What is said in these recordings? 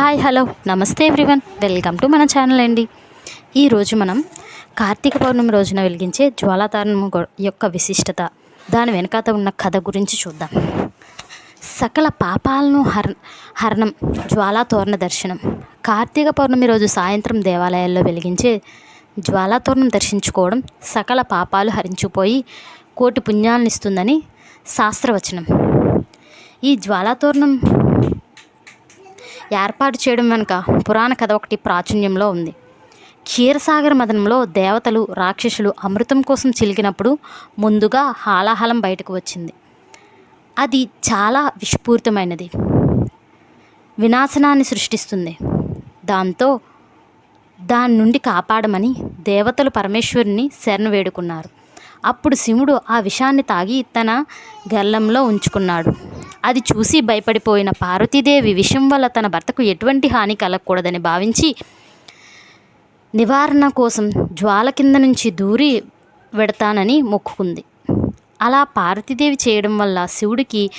Hi hello. Namaste everyone. Welcome to మన channel అండి. ఈరోజు మనం కార్తీక పౌర్ణమి రోజున వెలిగించే జ్వాలాతారణము యొక్క విశిష్టత దాని వెనకాత ఉన్న కథ గురించి చూద్దాం. సకల పాపాలను హర హరణం జ్వాలాతోరణ దర్శనం. కార్తీక పౌర్ణమి రోజు సాయంత్రం దేవాలయాల్లో వెలిగించే జ్వాలాతోరణం దర్శించుకోవడం సకల పాపాలు హరించిపోయి కోటి పుణ్యాలను ఇస్తుందని శాస్త్రవచనం. ఈ జ్వాలాతోరణం ఏర్పాటు చేయడం వెనుక పురాణ కథ ఒకటి ప్రాచుర్యంలో ఉంది. క్షీరసాగర మదనంలో దేవతలు రాక్షసులు అమృతం కోసం చిలికినప్పుడు ముందుగా హాలాహలం బయటకు వచ్చింది. అది చాలా విషపూరితమైనది వినాశనాన్ని సృష్టిస్తుంది. దాంతో దాని నుండి కాపాడమని దేవతలు పరమేశ్వరుని శరణు వేడుకున్నారు. అప్పుడు శివుడు ఆ విషాన్ని తాగి తన గల్లంలో ఉంచుకున్నాడు. అది చూసి భయపడిపోయిన పార్వతీదేవి విషం వల్ల తన భర్తకు ఎటువంటి హాని కలగకూడదని భావించి నివారణ కోసం జ్వాల కింద నుంచి దూరి వెడతానని మొక్కుకుంది. అలా పార్వతీదేవి చేయడం వల్ల శివుడికి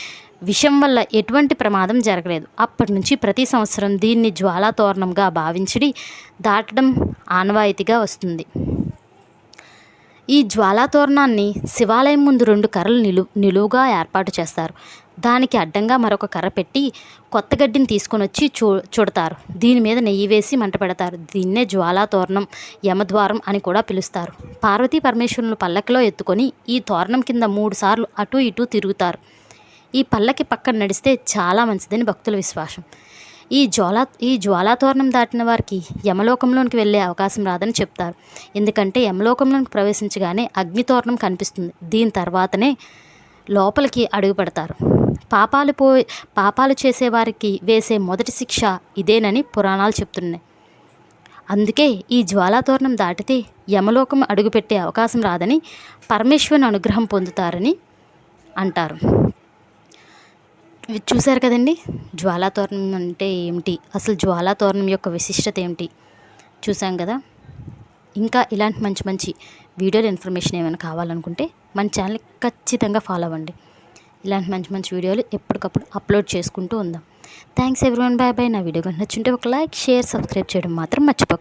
విషం వల్ల ఎటువంటి ప్రమాదం జరగలేదు. అప్పటి నుంచి ప్రతి సంవత్సరం దీన్ని జ్వాలా తోరణంగా భావించడి దాటడం ఆనవాయితీగా వస్తుంది. ఈ జ్వాలాతోరణాన్ని శివాలయం ముందు రెండు కర్రలు నిలు నిలువుగా ఏర్పాటు చేస్తారు. దానికి అడ్డంగా మరొక కర్ర పెట్టి కొత్త గడ్డిని తీసుకొని వచ్చి చూ చుడతారు. దీని మీద నెయ్యి వేసి మంట పెడతారు. దీన్నే జ్వాలా తోరణం యమద్వారం అని కూడా పిలుస్తారు. పార్వతీ పరమేశ్వరులు పల్లకిలో ఎత్తుకొని ఈ తోరణం కింద మూడు సార్లు అటు ఇటు తిరుగుతారు. ఈ పల్లకి పక్కన నడిస్తే చాలా మంచిదని భక్తుల విశ్వాసం. ఈ జ్వాలా ఈ జ్వాలాతోరణం దాటిన వారికి యమలోకంలోనికి వెళ్ళే అవకాశం రాదని చెప్తారు. ఎందుకంటే యమలోకంలోనికి ప్రవేశించగానే అగ్నితోరణం కనిపిస్తుంది. దీని తర్వాతనే లోపలికి అడుగు పెడతారు. పాపాలు పో పాపాలు చేసేవారికి వేసే మొదటి శిక్ష ఇదేనని పురాణాలు చెప్తున్నాయి. అందుకే ఈ జ్వాలాతోరణం దాటితే యమలోకం అడుగుపెట్టే అవకాశం రాదని పరమేశ్వరుని అనుగ్రహం పొందుతారని అంటారు. చూశారు కదండి? జ్వాలాతోరణం అంటే ఏమిటి? అసలు జ్వాలాతోరణం యొక్క విశిష్టత ఏమిటి? చూసాం కదా? ఇంకా ఇలాంటి మంచి మంచి వీడియోలు ఇన్ఫర్మేషన్ ఏమైనా కావాలనుకుంటే మన ఛానల్ ఖచ్చితంగా ఫాలో అవ్వండి. ఇలాంటి మంచి మంచి వీడియోలు ఎప్పటికప్పుడు అప్లోడ్ చేసుకుంటూ ఉందాం. Thanks everyone. Bye bye. నా వీడియో కనుక నచ్చుంటే ఒక లైక్ షేర్ సబ్స్క్రైబ్ చేయడం మాత్రం మర్చిపోకండి